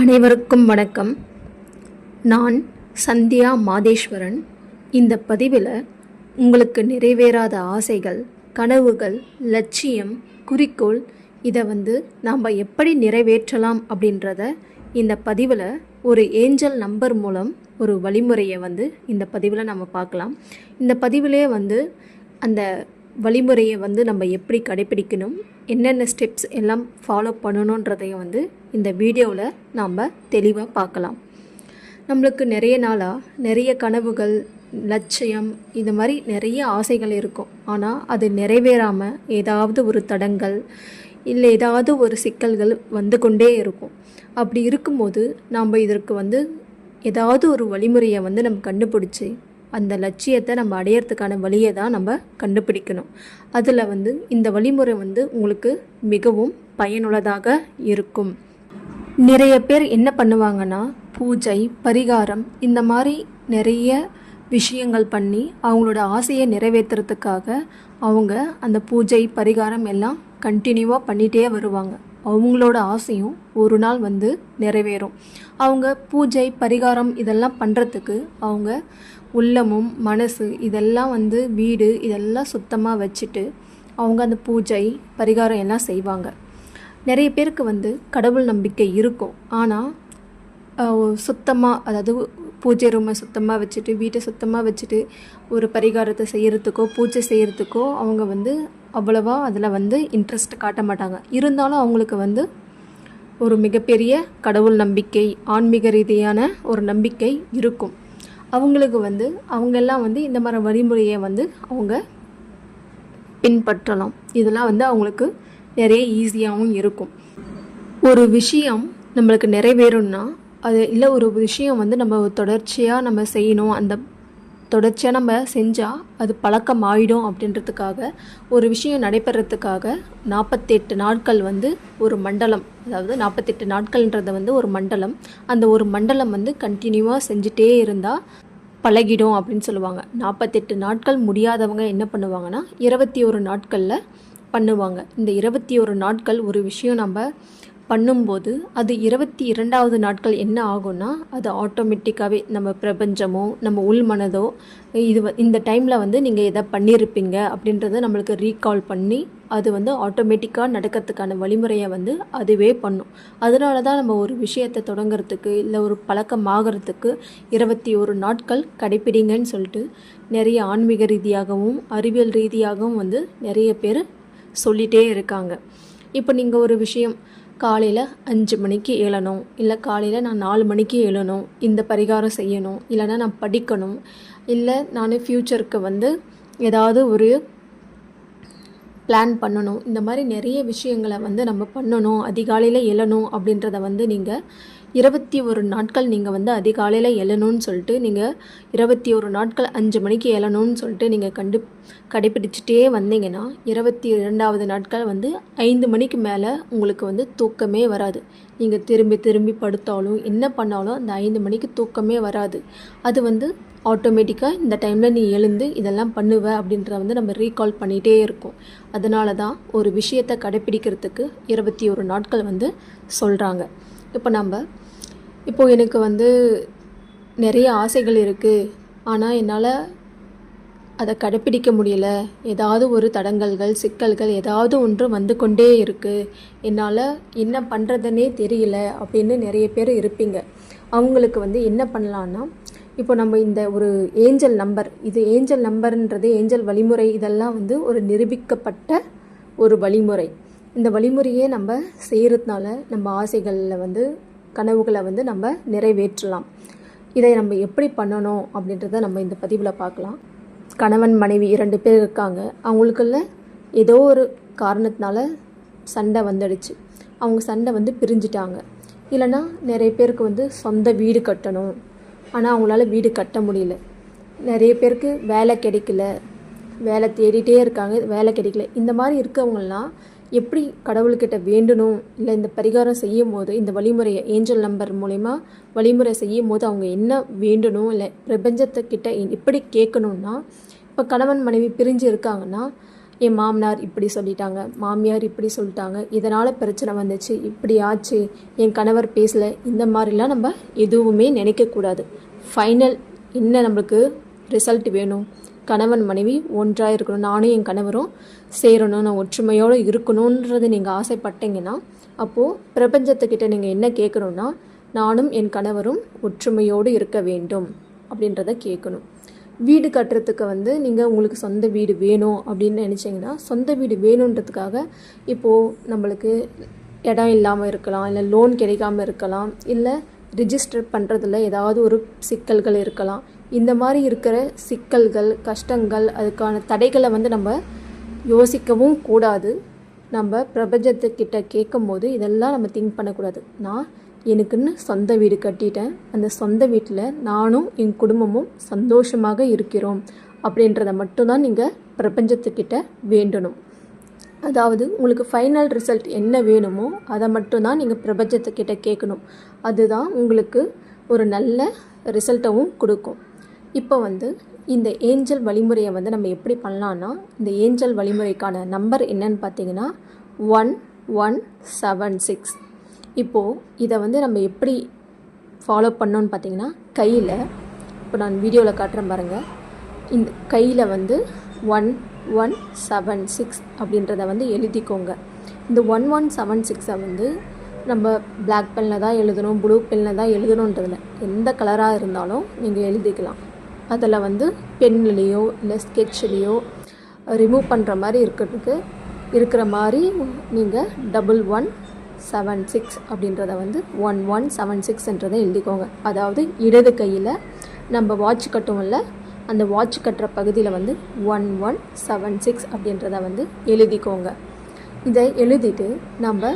அனைவருக்கும் வணக்கம். நான் சந்தியா மாதேஸ்வரன். இந்த பதிவில் உங்களுக்கு நிறைவேறாத ஆசைகள் கனவுகள் லட்சியம் குறிக்கோள் இதை வந்து நாம் எப்படி நிறைவேற்றலாம் அப்படின்றத இந்த பதிவில் ஒரு ஏஞ்சல் நம்பர் மூலம் ஒரு வழிமுறையை வந்து இந்த பதிவில் நம்ம பார்க்கலாம் இந்த பதிவிலே வந்து அந்த வழிமுறையை வந்து நம்ம எப்படி கடைப்பிடிக்கணும் என்னென்ன ஸ்டெப்ஸ் எல்லாம் ஃபாலோ பண்ணணுன்றதையும் வந்து இந்த வீடியோவில் நாம் தெளிவாக பார்க்கலாம். நம்மளுக்கு நிறைய நாளாக நிறைய கனவுகள் லட்சியம் இந்த மாதிரி நிறைய ஆசைகள் இருக்கும். ஆனால் அது நிறைவேறாமல் ஏதாவது ஒரு தடங்கள் இல்லை ஏதாவது ஒரு சிக்கல்கள் வந்து கொண்டே இருக்கும். அப்படி இருக்கும்போது நாம் இதற்கு வந்து ஏதாவது ஒரு வழிமுறையை வந்து நம்ம கண்டுபிடிச்சி அந்த லட்சியத்தை நம்ம அடையிறதுக்கான வழியை தான் நம்ம கண்டுபிடிக்கணும். அதில் வந்து இந்த வழிமுறை வந்து உங்களுக்கு மிகவும் பயனுள்ளதாக இருக்கும். நிறைய பேர் என்ன பண்ணுவாங்கன்னா பூஜை பரிகாரம் இந்த மாதிரி நிறைய விஷயங்கள் பண்ணி அவங்களோட ஆசையை நிறைவேற்றுறதுக்காக அவங்க அந்த பூஜை பரிகாரம் எல்லாம் கண்டினியூவாக பண்ணிகிட்டே வருவாங்க. அவங்களோட ஆசையும் ஒரு நாள் வந்து நிறைவேறும். அவங்க பூஜை பரிகாரம் இதெல்லாம் பண்ணுறதுக்கு அவங்க உள்ளமும் மனசு இதெல்லாம் வந்து வீடு இதெல்லாம் சுத்தமாக வச்சுட்டு அவங்க அந்த பூஜை பரிகாரம் எல்லாம் செய்வாங்க. நிறைய பேருக்கு வந்து கடவுள் நம்பிக்கை இருக்கும். ஆனால் சுத்தமாக அதாவது பூஜை ரூமை சுத்தமாக வச்சுட்டு வீட்டை சுத்தமாக வச்சுட்டு ஒரு பரிகாரத்தை செய்கிறதுக்கோ பூஜை செய்கிறதுக்கோ அவங்க வந்து அவ்வளோவா அதில் வந்து இன்ட்ரெஸ்ட் காட்ட மாட்டாங்க. இருந்தாலும் அவங்களுக்கு வந்து ஒரு மிகப்பெரிய கடவுள் நம்பிக்கை ஆன்மீக ரீதியான ஒரு நம்பிக்கை இருக்கும். அவங்களுக்கு வந்து அவங்கெல்லாம் வந்து இந்த மாதிரி வழிமுறையை வந்து அவங்க பின்பற்றலாம். இதெல்லாம் வந்து அவங்களுக்கு நிறைய ஈஸியாகவும் இருக்கும். ஒரு விஷயம் நம்மளுக்கு நிறைவேறும்னா அது இல்லை ஒரு விஷயம் வந்து நம்ம தொடர்ச்சியாக நம்ம செய்யணும் அந்த தொடர்ச்சியாக நம்ம செஞ்சால் அது பழக்கம் ஆகிடும் அப்படின்றதுக்காக ஒரு விஷயம் நடைபெறத்துக்காக நாற்பத்தெட்டு நாட்கள் வந்து ஒரு மண்டலம் அதாவது நாற்பத்தெட்டு நாட்கள்ன்றது வந்து ஒரு மண்டலம் அந்த ஒரு மண்டலம் வந்து கண்டினியூவாக செஞ்சுட்டே இருந்தால் பழகிடும் அப்படின்னு சொல்லுவாங்க. நாற்பத்தெட்டு நாட்கள் முடியாதவங்க என்ன பண்ணுவாங்கன்னா இருபத்தி ஒரு நாட்களில் பண்ணுவாங்க. இந்த இருபத்தி ஒரு நாட்கள் ஒரு விஷயம் நம்ம பண்ணும்போது அது இருபத்தி இரண்டாவது நாட்கள் என்ன ஆகும்னா அது ஆட்டோமேட்டிக்காகவே நம்ம பிரபஞ்சமோ நம்ம உள் மனதோ இது இந்த டைமில் வந்து நீங்கள் எதை பண்ணியிருப்பீங்க அப்படின்றத நம்மளுக்கு ரீகால் பண்ணி அது வந்து ஆட்டோமேட்டிக்காக நடக்கிறதுக்கான வழிமுறையை வந்து அதுவே பண்ணும். அதனால தான் நம்ம ஒரு விஷயத்தை தொடங்குறதுக்கு இல்லை ஒரு பழக்கமாகறதுக்கு இருபத்தி ஒரு நாட்கள் கடைப்பிடிங்கன்னு சொல்லிட்டு நிறைய ஆன்மீக ரீதியாகவும் அறிவியல் ரீதியாகவும் வந்து நிறைய பேர் சொல்லிகிட்டே இருக்காங்க. இப்போ நீங்கள் ஒரு விஷயம் காலையில் அஞ்சு மணிக்கு எழணும். இல்லை காலையில் நான் நாலு மணிக்கு எழணும். இந்த பரிகாரம் செய்யணும். இல்லைன்னா நான் படிக்கணும். இல்லை நான் ஃப்யூச்சருக்கு வந்து ஏதாவது ஒரு பிளான் பண்ணணும். இந்த மாதிரி நிறைய விஷயங்களை வந்து நம்ம பண்ணணும். அதிகாலையில் எழணும் அப்படின்றத வந்து நீங்கள் இருபத்தி ஒரு நாட்கள் நீங்கள் வந்து அதிகாலையில் எழணும்னு சொல்லிட்டு நீங்கள் இருபத்தி ஒரு நாட்கள் அஞ்சு மணிக்கு எழணும்னு சொல்லிட்டு நீங்கள் கண்டு கடைபிடிச்சிட்டே வந்தீங்கன்னா இருபத்தி இரண்டாவது நாட்கள் வந்து ஐந்து மணிக்கு மேலே உங்களுக்கு வந்து தூக்கமே வராது. நீங்கள் திரும்பி திரும்பி படுத்தாலும் என்ன பண்ணாலும் அந்த ஐந்து மணிக்கு தூக்கமே வராது. அது வந்து ஆட்டோமேட்டிக்காக இந்த டைமில் நீ எழுந்து இதெல்லாம் பண்ணுவ அப்படின்றத வந்து நம்ம ரீகால் பண்ணிகிட்டே இருக்கோம். அதனால தான் ஒரு விஷயத்தை கடைப்பிடிக்கிறதுக்கு இருபத்தி ஒரு நாட்கள் வந்து சொல்கிறாங்க இப்போ நம்ம இப்போது எனக்கு வந்து நிறைய ஆசைகள் இருக்குது ஆனால் என்னால் அதை கடைப்பிடிக்க முடியல. ஏதாவது ஒரு தடங்கல்கள் சிக்கல்கள் ஏதாவது ஒன்று வந்து கொண்டே இருக்குது என்னால் என்ன பண்ணுறதுனே தெரியல அப்படின்னு நிறைய பேர் இருப்பீங்க. அவங்களுக்கு வந்து என்ன பண்ணலான்னா இப்போ நம்ம இந்த ஒரு ஏஞ்சல் நம்பர் இது ஏஞ்சல் நம்பர்ன்றது ஏஞ்சல் வழிமுறை இதெல்லாம் வந்து ஒரு நிரூபிக்கப்பட்ட ஒரு வழிமுறை. இந்த வழிமுறையே நம்ம செய்கிறதுனால நம்ம ஆசைகளில் வந்து கனவுகளை வந்து நம்ம நிறைவேற்றலாம். இதை நம்ம எப்படி பண்ணணும் அப்படின்றத நம்ம இந்த பதிவில் பார்க்கலாம். கணவன் மனைவி இரண்டு பேர் இருக்காங்க. அவங்களுக்குள்ள ஏதோ ஒரு காரணத்தினால சண்டை வந்துடுச்சு. அவங்க சண்டை வந்து பிரிஞ்சிட்டாங்க. இல்லைன்னா நிறைய பேருக்கு வந்து சொந்த வீடு கட்டணும். ஆனால் அவங்களால வீடு கட்ட முடியல. நிறைய பேருக்கு வேலை கிடைக்கல. வேலை தேடிட்டே இருக்காங்க. வேலை கிடைக்கல. இந்த மாதிரி இருக்கவங்கலாம் எப்படி கடவுள்கிட்ட வேண்டணும்? இல்லை இந்த பரிகாரம் செய்யும் போது இந்த வழிமுறையை ஏஞ்சல் நம்பர் மூலயமா வழிமுறை செய்யும் போது அவங்க என்ன வேண்டணும்? இல்லை பிரபஞ்சத்துக்கிட்ட எப்படி கேட்கணும்னா இப்போ கணவன் மனைவி பிரிஞ்சு இருக்காங்கன்னா என் மாமனார் இப்படி சொல்லிட்டாங்க மாமியார் இப்படி சொல்லிட்டாங்க இதனால் பிரச்சனை வந்துச்சு இப்படி ஆச்சு என் கணவர் பேசலை இந்த மாதிரிலாம் நம்ம எதுவுமே நினைக்கக்கூடாது. ஃபைனல் என்ன நம்மளுக்கு ரிசல்ட் வேணும்? கணவன் மனைவி ஒன்றாக இருக்கணும் நானும் என் கணவரும் சேரணும் நான் ஒற்றுமையோடு இருக்கணுன்றது நீங்கள் ஆசைப்பட்டீங்கன்னா அப்போது பிரபஞ்சத்துக்கிட்ட நீங்கள் என்ன கேட்கணுன்னா நானும் என் கணவரும் ஒற்றுமையோடு இருக்க வேண்டும் அப்படின்றத கேட்கணும். வீடு கட்டுறதுக்கு வந்து நீங்கள் உங்களுக்கு சொந்த வீடு வேணும் அப்படின்னு நினச்சிங்கன்னா சொந்த வீடு வேணுன்றதுக்காக இப்போது நம்மளுக்கு இடம் இல்லாமல் இருக்கலாம் இல்லை லோன் கிடைக்காம இருக்கலாம் இல்லை ரிஜிஸ்டர் பண்ணுறதுல ஏதாவது ஒரு சிக்கல்கள் இருக்கலாம் இந்த மாதிரி இருக்கிற சிக்கல்கள் கஷ்டங்கள் அதுக்கான தடைகளை வந்து நம்ம யோசிக்கவும் கூடாது. நம்ம பிரபஞ்சத்துக்கிட்ட கேட்கும்போது இதெல்லாம் நம்ம திங்க் பண்ணக்கூடாது. நான் எனக்குன்னு சொந்த வீடு கட்டிட்டேன். அந்த சொந்த வீட்டில் நானும் என் குடும்பமும் சந்தோஷமாக இருக்கிறோம். அப்படின்றத மட்டும்தான் நீங்கள் பிரபஞ்சத்துக்கிட்ட வேண்டணும். அதாவது உங்களுக்கு ஃபைனல் ரிசல்ட் என்ன வேணுமோ அதை மட்டும்தான் நீங்கள் பிரபஞ்சத்துக்கிட்ட கேட்கணும். அதுதான் உங்களுக்கு ஒரு நல்ல ரிசல்ட்டவும் கொடுக்கும். இப்போ வந்து இந்த ஏஞ்சல் வழிமுறையை வந்து நம்ம எப்படி பண்ணலான்னா இந்த ஏஞ்சல் வழிமுறைக்கான நம்பர் என்னன்னு பார்த்தீங்கன்னா ஒன் ஒன் செவன் சிக்ஸ். இப்போது இதை வந்து நம்ம எப்படி ஃபாலோ பண்ணோன்னு பார்த்தீங்கன்னா கையில் இப்போ நான் வீடியோவில் காட்டுறேன் பாருங்கள் இந்த கையில் வந்து ஒன் ஒன் செவன் சிக்ஸ் அப்படின்றத வந்து எழுதிக்கோங்க. இந்த ஒன் ஒன் செவன் சிக்ஸை வந்து நம்ம பிளாக் பெனில் தான் எழுதணும் ப்ளூ பெனில் தான் எழுதணுன்றதில்ல எந்த கலராக இருந்தாலும் நீங்கள் எழுதிக்கலாம். அதில் வந்து பென்லேயோ இல்லை ஸ்கெட்ச்லேயோ ரிமூவ் பண்ணுற மாதிரி இருக்கிறதுக்கு இருக்கிற மாதிரி நீங்கள் டபுள் ஒன் செவன் சிக்ஸ் அப்படின்றத வந்து ஒன் ஒன் செவன் சிக்ஸ்ன்றதை எழுதிக்கோங்க. அதாவது இடது கையில் நம்ம வாட்ச் கட்டுவோம்ல அந்த வாட்ச் கட்டுற பகுதியில் வந்து ஒன் ஒன் செவன் சிக்ஸ் அப்படின்றத வந்து எழுதிக்கோங்க. இதை எழுதிட்டு நம்ம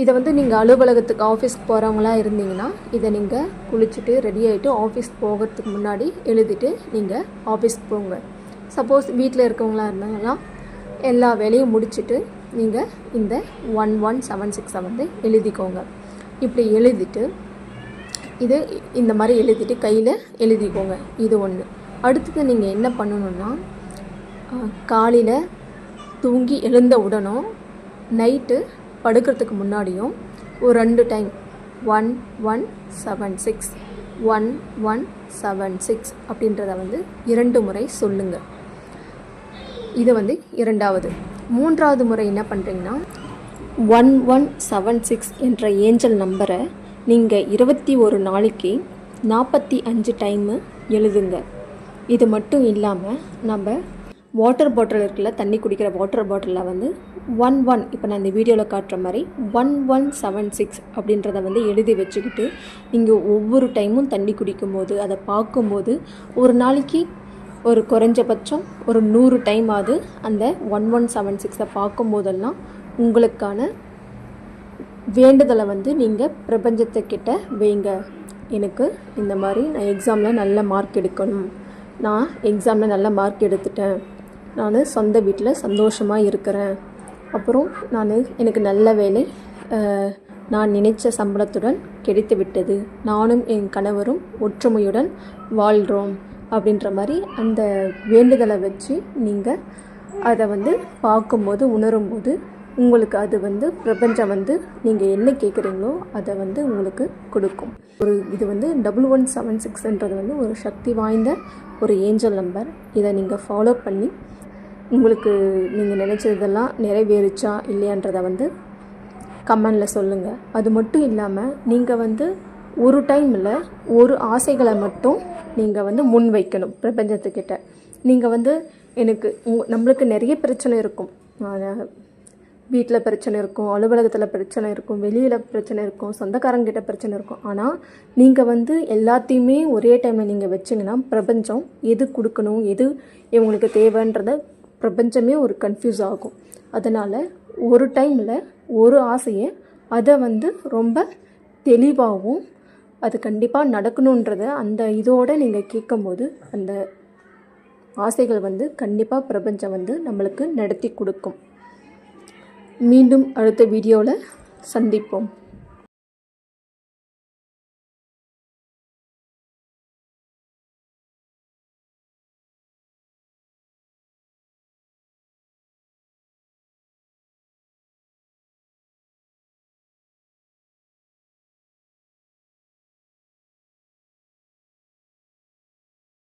இதை வந்து நீங்கள் அலுவலகத்துக்கு ஆஃபீஸ்க்கு போகிறவங்களா இருந்தீங்கன்னா இதை நீங்கள் குளிச்சுட்டு ரெடி ஆகிட்டு ஆஃபீஸ் போகிறதுக்கு முன்னாடி எழுதிட்டு நீங்கள் ஆஃபீஸ்க்கு போங்க. சப்போஸ் வீட்டில் இருக்கவங்களா இருந்தாங்கன்னா எல்லா வேலையும் முடிச்சுட்டு நீங்கள் இந்த ஒன் ஒன் செவன் சிக்ஸை வந்து எழுதிக்கோங்க. இப்படி எழுதிட்டு இது இந்த மாதிரி எழுதிட்டு கையில் எழுதிக்கோங்க. இது ஒன்று அடுத்தது நீங்கள் என்ன பண்ணணுன்னா காலையில் தூங்கி எழுந்த உடனும் நைட்டு படுக்கிறதுக்கு முன்னாடியும் ஒரு ரெண்டு time one one seven six one one seven six அப்படின்றத வந்து இரண்டு முறை சொல்லுங்கள் இது வந்து இரண்டாவது. மூன்றாவது முறை என்ன பண்ணுறீங்கன்னா ஒன் ஒன் செவன் சிக்ஸ் என்ற ஏஞ்சல் நம்பரை நீங்கள் இருபத்தி ஒரு நாளைக்கு நாற்பத்தி அஞ்சு டைமு எழுதுங்க. இது மட்டும் இல்லாமல் நம்ம வாட்டர் பாட்டில் இருக்குல்ல தண்ணி குடிக்கிற வாட்டர் பாட்டிலில் வந்து ஒன் ஒன் இப்போ நான் இந்த வீடியோவில் காட்டுற மாதிரி ஒன் ஒன் செவன் சிக்ஸ் அப்படின்றத வந்து எழுதி வச்சுக்கிட்டு நீங்கள் ஒவ்வொரு டைமும் தண்ணி குடிக்கும்போது அதை பார்க்கும்போது ஒரு நாளைக்கு ஒரு குறைஞ்சபட்சம் ஒரு நூறு டைம் ஆகுது அந்த ஒன் ஒன் செவன் சிக்ஸை பார்க்கும்போதெல்லாம் உங்களுக்கான வேண்டுதலை வந்து நீங்கள் பிரபஞ்சத்துக்கிட்ட வைங்க. எனக்கு இந்த மாதிரி நான் எக்ஸாமில் நல்ல மார்க் எடுக்கணும். நான் எக்ஸாமில் நல்ல மார்க் எடுத்துட்டேன். நான் சொந்த வீட்டில் சந்தோஷமாக இருக்கிறேன். அப்புறம் நான் எனக்கு நல்ல வேலை நான் நினைச்ச சம்பளத்துடன் கிடைத்து விட்டது. நானும் என் கணவரும் ஒற்றுமையுடன் வாழ்கிறோம் அப்படின்ற மாதிரி அந்த வேண்டுதலை வச்சு நீங்கள் அதை வந்து பார்க்கும்போது உணரும்போது உங்களுக்கு அது வந்து பிரபஞ்சம் வந்து நீங்கள் என்ன கேட்குறீங்களோ அதை வந்து உங்களுக்கு கொடுக்கும். ஒரு இது வந்து டபுள் ஒன் செவன் சிக்ஸ்ன்றது வந்து ஒரு சக்தி வாய்ந்த ஒரு ஏஞ்சல் நம்பர். இதை நீங்கள் ஃபாலோ பண்ணி உங்களுக்கு நீங்கள் நினச்சதெல்லாம் நிறைவேறுச்சா இல்லையான்றதை வந்து கமெண்டில் சொல்லுங்கள் அது மட்டும் இல்லாமல் நீங்கள் வந்து ஒரு டைமில் ஒரு ஆசைகளை மட்டும் நீங்கள் வந்து முன் வைக்கணும் பிரபஞ்சத்துக்கிட்ட. நீங்கள் வந்து எனக்கு நம்மளுக்கு நிறைய பிரச்சனை இருக்கும். வீட்டில் பிரச்சனை இருக்கும் அலுவலகத்தில் பிரச்சனை இருக்கும் வெளியில் பிரச்சனை இருக்கும் சொந்தக்காரங்கிட்ட பிரச்சனை இருக்கும். ஆனால் நீங்கள் வந்து எல்லாத்தையுமே ஒரே டைமில் நீங்கள் வச்சிங்கன்னா பிரபஞ்சம் எது கொடுக்கணும் எது இவங்களுக்கு தேவைன்றத பிரபஞ்சமே ஒரு கன்ஃபியூஸ் ஆகும். அதனால் ஒரு டைமில் ஒரு ஆசையை அதை வந்து ரொம்ப தெளிவாகவும் அது கண்டிப்பாக நடக்கணுன்றத அந்த இதோடு நீங்கள் கேட்கும்போது அந்த ஆசைகள் வந்து கண்டிப்பாக பிரபஞ்சம் வந்து நம்மளுக்கு நடத்தி கொடுக்கும். மீண்டும் அடுத்த வீடியோவில் சந்திப்போம்.